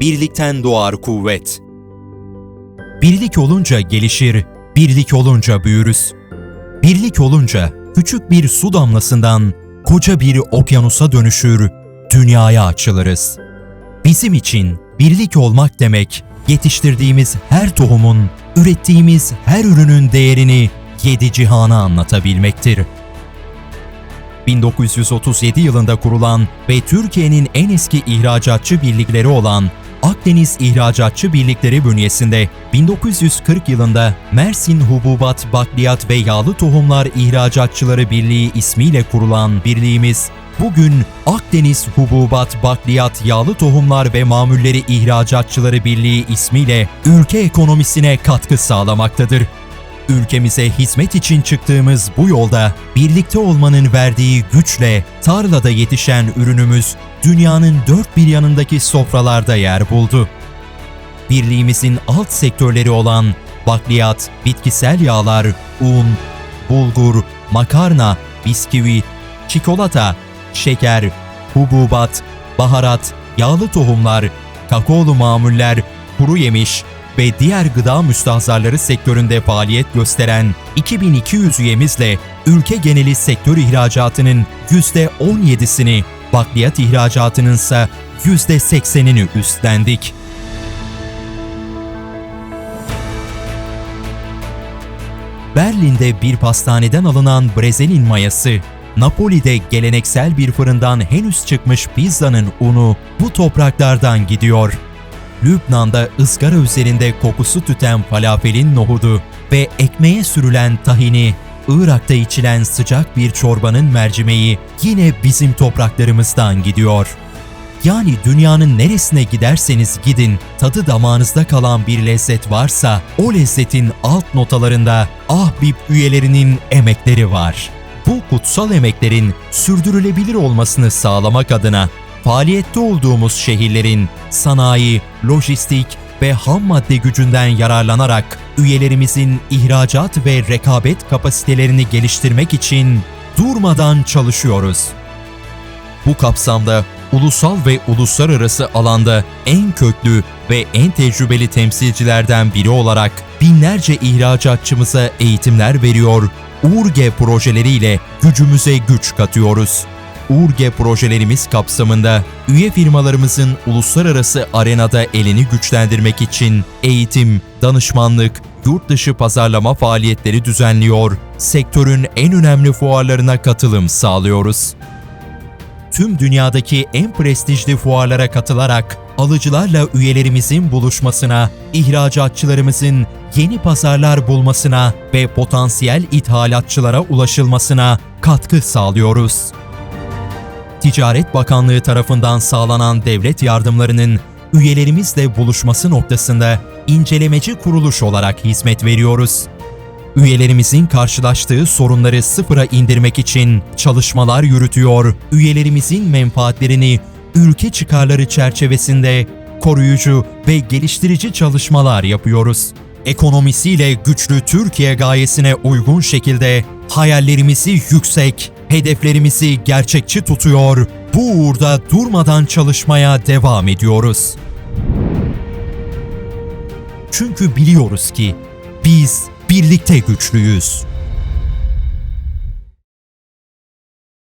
birlikten doğar kuvvet. Birlik olunca gelişir, birlik olunca büyürüz. Birlik olunca küçük bir su damlasından koca bir okyanusa dönüşür, dünyaya açılırız. Bizim için birlik olmak demek, yetiştirdiğimiz her tohumun, ürettiğimiz her ürünün değerini yedi cihana anlatabilmektir. 1937 yılında kurulan ve Türkiye'nin en eski ihracatçı birlikleri olan Akdeniz İhracatçı Birlikleri bünyesinde 1940 yılında Mersin Hububat, Bakliyat ve Yağlı Tohumlar İhracatçıları Birliği ismiyle kurulan birliğimiz bugün Akdeniz Hububat, Bakliyat, Yağlı Tohumlar ve Mamulleri İhracatçıları Birliği ismiyle ülke ekonomisine katkı sağlamaktadır. Ülkemize hizmet için çıktığımız bu yolda birlikte olmanın verdiği güçle tarlada yetişen ürünümüz dünyanın dört bir yanındaki sofralarda yer buldu. Birliğimizin alt sektörleri olan bakliyat, bitkisel yağlar, un, bulgur, makarna, bisküvi, çikolata, şeker, hububat, baharat, yağlı tohumlar, kakaolu mamuller, kuru yemiş ve diğer gıda müstahzarları sektöründe faaliyet gösteren 2200 üyemizle ülke geneli sektör ihracatının %17'sini, bakliyat ihracatının ise %80'ini üstlendik. Berlin'de bir pastaneden alınan brezelin mayası, Napoli'de geleneksel bir fırından henüz çıkmış pizzanın unu bu topraklardan gidiyor. Lübnan'da ızgara üzerinde kokusu tüten falafelin nohudu ve ekmeğe sürülen tahini, Irak'ta içilen sıcak bir çorbanın mercimeği yine bizim topraklarımızdan gidiyor. Yani dünyanın neresine giderseniz gidin, tadı damağınızda kalan bir lezzet varsa o lezzetin alt notalarında Ahbib üyelerinin emekleri var. Bu kutsal emeklerin sürdürülebilir olmasını sağlamak adına faaliyette olduğumuz şehirlerin sanayi, lojistik ve ham madde gücünden yararlanarak üyelerimizin ihracat ve rekabet kapasitelerini geliştirmek için durmadan çalışıyoruz. Bu kapsamda ulusal ve uluslararası alanda en köklü ve en tecrübeli temsilcilerden biri olarak binlerce ihracatçımıza eğitimler veriyor, URGE projeleriyle gücümüze güç katıyoruz. URGE projelerimiz kapsamında üye firmalarımızın uluslararası arenada elini güçlendirmek için eğitim, danışmanlık, yurt dışı pazarlama faaliyetleri düzenliyor, sektörün en önemli fuarlarına katılım sağlıyoruz. Tüm dünyadaki en prestijli fuarlara katılarak alıcılarla üyelerimizin buluşmasına, ihracatçılarımızın yeni pazarlar bulmasına ve potansiyel ithalatçılara ulaşılmasına katkı sağlıyoruz. Ticaret Bakanlığı tarafından sağlanan devlet yardımlarının üyelerimizle buluşması noktasında incelemeci kuruluş olarak hizmet veriyoruz. Üyelerimizin karşılaştığı sorunları sıfıra indirmek için çalışmalar yürütüyor, üyelerimizin menfaatlerini ülke çıkarları çerçevesinde koruyucu ve geliştirici çalışmalar yapıyoruz. Ekonomisiyle güçlü Türkiye gayesine uygun şekilde hayallerimizi yüksek, hedeflerimizi gerçekçi tutuyor, bu uğurda durmadan çalışmaya devam ediyoruz. Çünkü biliyoruz ki biz birlikte güçlüyüz.